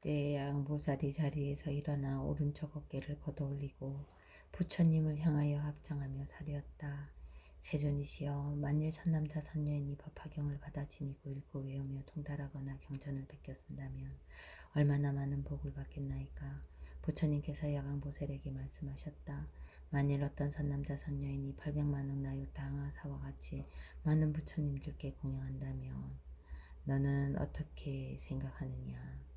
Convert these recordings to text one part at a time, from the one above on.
그때 양보살이 자리에서 일어나 오른쪽 어깨를 걷어올리고 부처님을 향하여 합장하며 사리었다. 세존이시여 만일 선남자 선녀인이 법화경을 받아 지니고 읽고 외우며 통달하거나 경전을 베껴 쓴다면 얼마나 많은 복을 받겠나이까. 부처님께서 야광보살에게 말씀하셨다. 만일 어떤 선남자 선녀인이 800만억 나유타 항아사와 같이 많은 부처님들께 공양한다면 너는 어떻게 생각하느냐?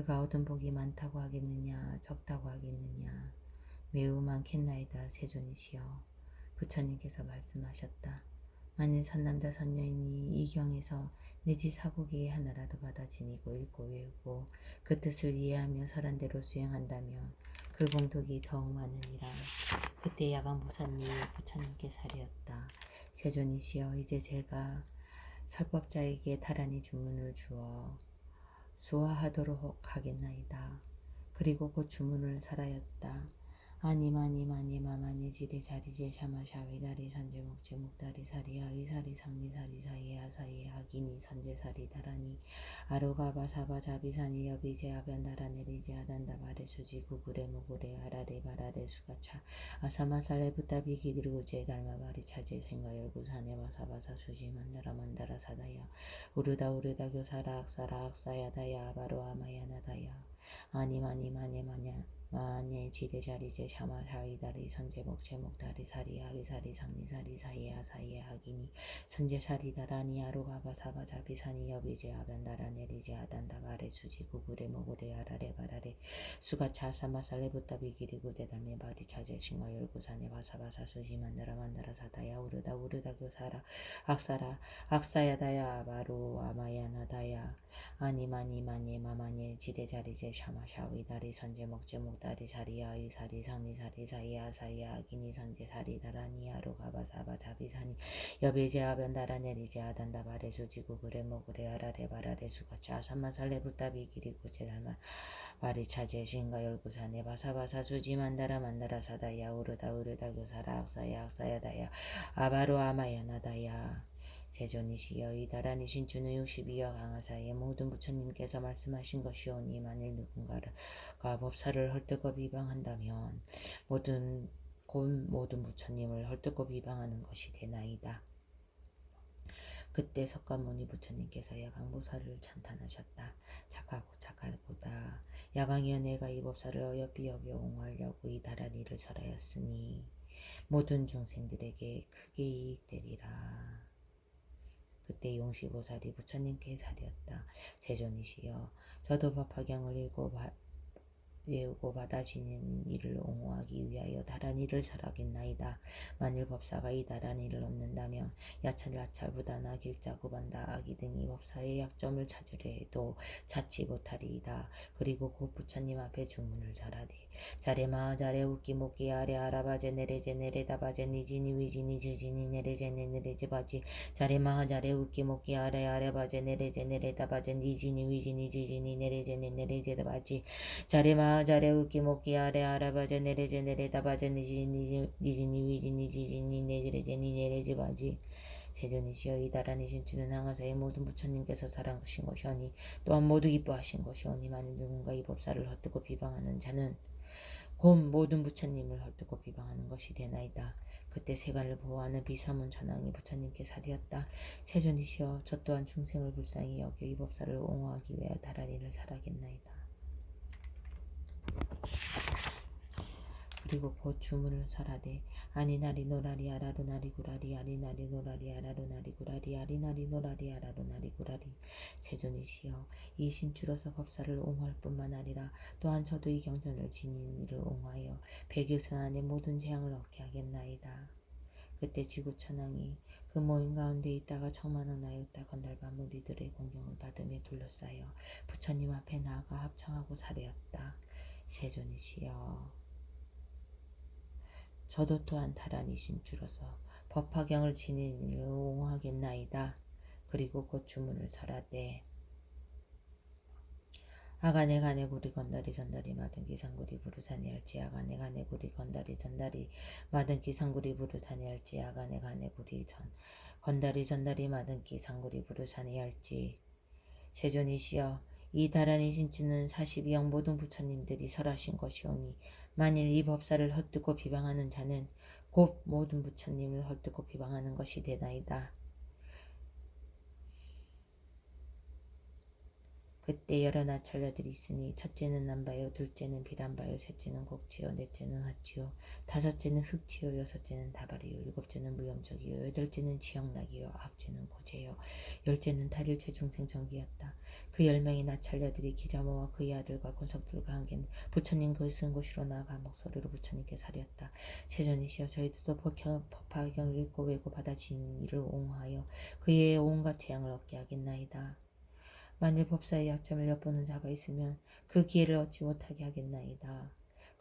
그가 얻은 복이 많다고 하겠느냐, 적다고 하겠느냐, 매우 많겠나이다, 세존이시여. 부처님께서 말씀하셨다. 만일 선남자 선녀인이 이 경에서 내지 사고기의 하나라도 받아 지니고 읽고 외우고 그 뜻을 이해하며 설한대로 수행한다면 그 공덕이 더욱 많으니라. 그때 야광보살님이 부처님께 사리었다. 세존이시여 이제 제가 설법자에게 다란히 주문을 주어 수화하도록 하겠나이다. 그리고 곧 주문을 설하였다. 아니 마니 마니 마마니 지리 자리제 샤마샤위 다리 산제 목제 목다리 사리야 위사리 상리 사리 사이야 사이에 하기니 산제 사리 다라니. 아로가바 사바 자비사니 여비제 아변다라 네리제 아단다 바레 수지 구구레 무구레 아라레 바라레 수가차. 아사마살레 부타비 기드르고 제 달마 바리 차제 생가 열구사네 바사바사 수지 만다라 만다라 사다야. 우르다 우르다 교사라 악사라 악사야다야. 바로 아마야 나다야. 아니 마니 마니 마냐 마네 지대자리제 샤마 샤위다리 선제목 제목 다리 사리 아리 사리 상리 사리 사이야 사이야 하기니 선제 사리 다라니 아로가바 사바 자비사니 여비제 아변다라 네리제 아단다 바레 수지 구구레 모구레 아라레 바라레 수가 차 사마 살레부타비 기리고 제단네 바리 차제 싱가 열구사네 바사바사 수지 만다라 만다라 사다야 우르다 우르다 교사라 악사라 악사야다야 바로 아마야나다야 아니 마니 마니 마마니 지대자리제 샤마 샤위다리 선제 목 제 목 다리 사리야 이 사리 상리 사리 사이야 사이야 아기니 선제 사리 다라니 아로 가바 사바 자비 사니 여비제 아 변다라 내리제 아 단다 바레 수지구 그래 모그레 아라레 바라레 수가차. 아산마 살레 부타비 기리고 제달마 바리 차제 신가 열구사네. 바사바사 수지 만다라 만다라 사다야 우르다 우르다 교사라 악사야 악사야다야. 아바로 아마야 나다야 세존이시여 이 다란이 신 주는 62여 강하사의 모든 부처님께서 말씀하신 것이오니 만일 누군가가 법사를 헐뜯고 비방한다면 모든 곧 모든 부처님을 헐뜯고 비방하는 것이 되나이다. 그때 석가모니 부처님께서 야광보살을 찬탄하셨다. 착하고 착하보다 야광이여 내가 이 법사를 어여삐 여겨 옹호하려고 이 다란이를 절하였으니 모든 중생들에게 크게 이익되리라. 그때 용시보살이 부처님께 사리었다. 세존이시여 저도 법화경을 읽고 바, 외우고 받아지는 일을 옹호하기 위하여 다란 일을 설하겠나이다. 만일 법사가 이 다란 일을 얻는다면 야찰야찰 부다나 길자 구반다 아기 등이 법사의 약점을 찾으려 해도 찾지 못하리이다. 그리고 곧 부처님 앞에 주문을 절하리. 자레마 자레 웃기 목기 아래 아라바제 네레제 네레다바제 니지니 위지니 지지니 네레제 네레제 바지. 자레마 자레 웃기 목기 아래 아라바제 네레제 네레다바제 니지니 위지니 지지니 네레제 네레제 바지. 자레마 자레 웃기 목기 아래 아라바제 네레제 네레다바제 니지니 니지니 위지니 지지니 네레제 네레제 바지. 세존이시여 이 다란이 신 주는 항아사의 모든 부처님께서 사랑하신 것이오니 또한 모두 기뻐하신 것이오니 만일 누군가 이 법사를 헛되고 비방하는 자는 곧 모든 부처님을 헐뜯고 비방하는 것이 되나이다. 그때 세간을 보호하는 비사문 전왕이 부처님께 사리었다. 세존이시여 저 또한 중생을 불쌍히 여겨 이 법사를 옹호하기 위하여 다라리를 잘하겠나이다. 그리고 곧 주문을 설하되 아니나리 노라리 아라루 나리 구라리 아리나리 노라리 아라루 나리 구라리 아리나리 노라리 아라루 나리 구라리 세존이시여 이 신주로서 법사를 옹호할 뿐만 아니라 또한 저도 이 경전을 지닌 이를 옹호하여 백일선 안에 모든 재앙을 얻게 하겠나이다. 그때 지구천왕이 그 모임 가운데 있다가 청만원 나였다 건달바 무리들의 공경을 받으며 둘러싸여 부처님 앞에 나아가 합창하고 사례였다. 세존이시여 저도 또한 다란이신 주로서 법화경을 지닌 일을 옹호하겠나이다. 그리고 곧 주문을 설하되 아가네 가네 구리 건다리 전다리 마든 기상구리 부르사니 할지 아가네 가네 구리 건다리 전다리 마든 기상구리 부르사니 할지 아가네 가네 구리 전 건다리 전다리 마든 기상구리 부르사니 할지 세존이시여 이 다란이 신주는 42영 모든 부처님들이 설하신 것이오니 만일 이 법사를 헛듣고 비방하는 자는 곧 모든 부처님을 헛듣고 비방하는 것이 되나이다. 그때 여러 나찰녀들이 있으니 첫째는 남바요 둘째는 비람바요 셋째는 곡치요 넷째는 하치요 다섯째는 흑치요 여섯째는 다발이요 일곱째는 무염적이요 여덟째는 지영락이요 아홉째는 고제요 열째는 달일체 중생정기였다. 그 열 명의 나찰녀들이 기자모와 그의 아들과 권석들과 함께 부처님 그쓴 곳으로 나아가 목소리로 부처님께 사렸다. 세존이시여 저희들도 법화경을 읽고 외고 받아진 이를 옹호하여 그의 온갖 재앙을 얻게 하겠나이다. 만일 법사의 약점을 엿보는 자가 있으면 그 기회를 얻지 못하게 하겠나이다.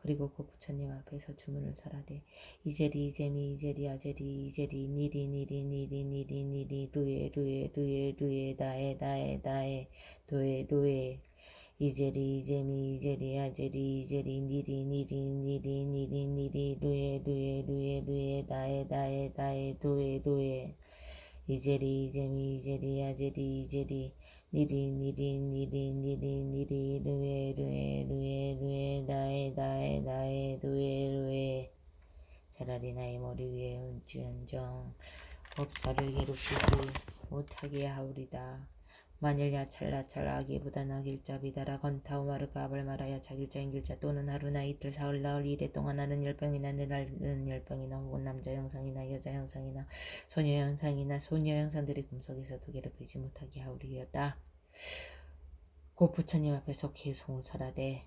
그리고 그 부처님 앞에서 주문을 설하되 이제리 이제미 이제리 아제리 이제리 니리 니리 니리 니리 니리 루에 루에 루에 루에 다에 다에 다에 도에 루에 이제리 이제미 이제리 아제리 이제리 니리 니리 니리 니리 니리 루에 루에 루에 루에 다에 다에 다에 도에 루에 이제리 이제미 이제리 아제리 이제리 니리 니리 니리 니리 니리 루에 루에 루에 루에 나에 나에 나에 루에 루에 차라리 나의 머리 위에 얹지언정 법사를 괴롭히지 못하게 하오리다. 만일 야찰 나찰 아기보다 나길자 비다라 건타우 마르가 아벌 말하야 자길자인 길자 또는 하루나 이틀 사흘 나흘 이래 동안 하는 열병이나 늘하는 열병이나 혹은 남자 형상이나 여자 형상이나 소녀 형상이나 소녀 형상들이 금속에서도 괴롭히지 못하게 하오리였다. 곧 부처님 앞에서 개송을 설하되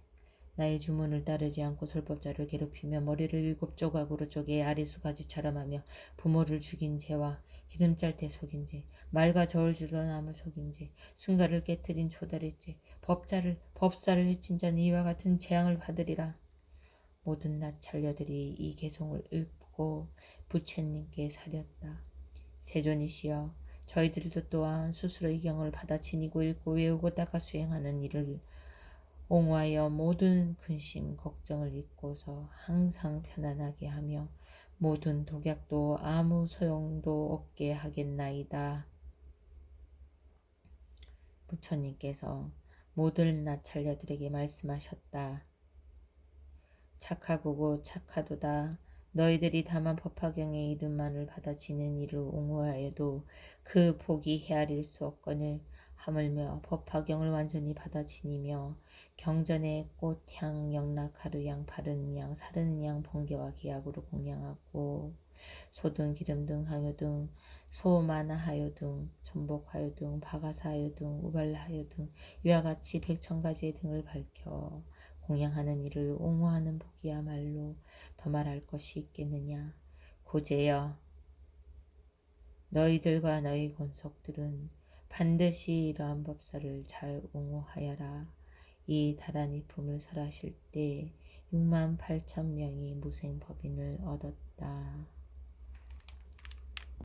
나의 주문을 따르지 않고 설법자를 괴롭히며 머리를 일곱 조각으로 쪼개 아리수가지처럼 하며 부모를 죽인 죄와 기름 짤 때 속인 죄, 말과 저울 주러 남을 속인 죄, 순가를 깨뜨린 죄, 법자를 법사를 해친 자는 이와 같은 재앙을 받으리라. 모든 나찰녀들이 이 개송을 읽고 부처님께 사렸다. 세존이시여 저희들도 또한 스스로 이 경을 받아 지니고 읽고 외우고 닦아 수행하는 일을 옹호하여 모든 근심 걱정을 잊고서 항상 편안하게 하며 모든 독약도 아무 소용도 없게 하겠나이다. 부처님께서 모든 나찰녀들에게 말씀하셨다. 착하고고 착하도다. 너희들이 다만 법화경의 이름만을 받아 지는 이를 옹호하여도 그 복이 헤아릴 수 없거늘 하물며 법화경을 완전히 받아 지니며 경전의 꽃향, 영락, 하루양, 바르는 양, 사르는 양, 번개와 기약으로 공양하고 소등, 기름 등, 항유 등, 소마나하여 등, 전복하여 등, 바가사하여 등, 우발하여 등 이와 같이 백천가지의 등을 밝혀 공양하는 이를 옹호하는 복이야말로 더 말할 것이 있겠느냐. 고제여 너희들과 너희 권속들은 반드시 이러한 법사를 잘 옹호하여라. 이 다란이 품을 설하실 때 6만 8천 명이 무생법인을 얻었다.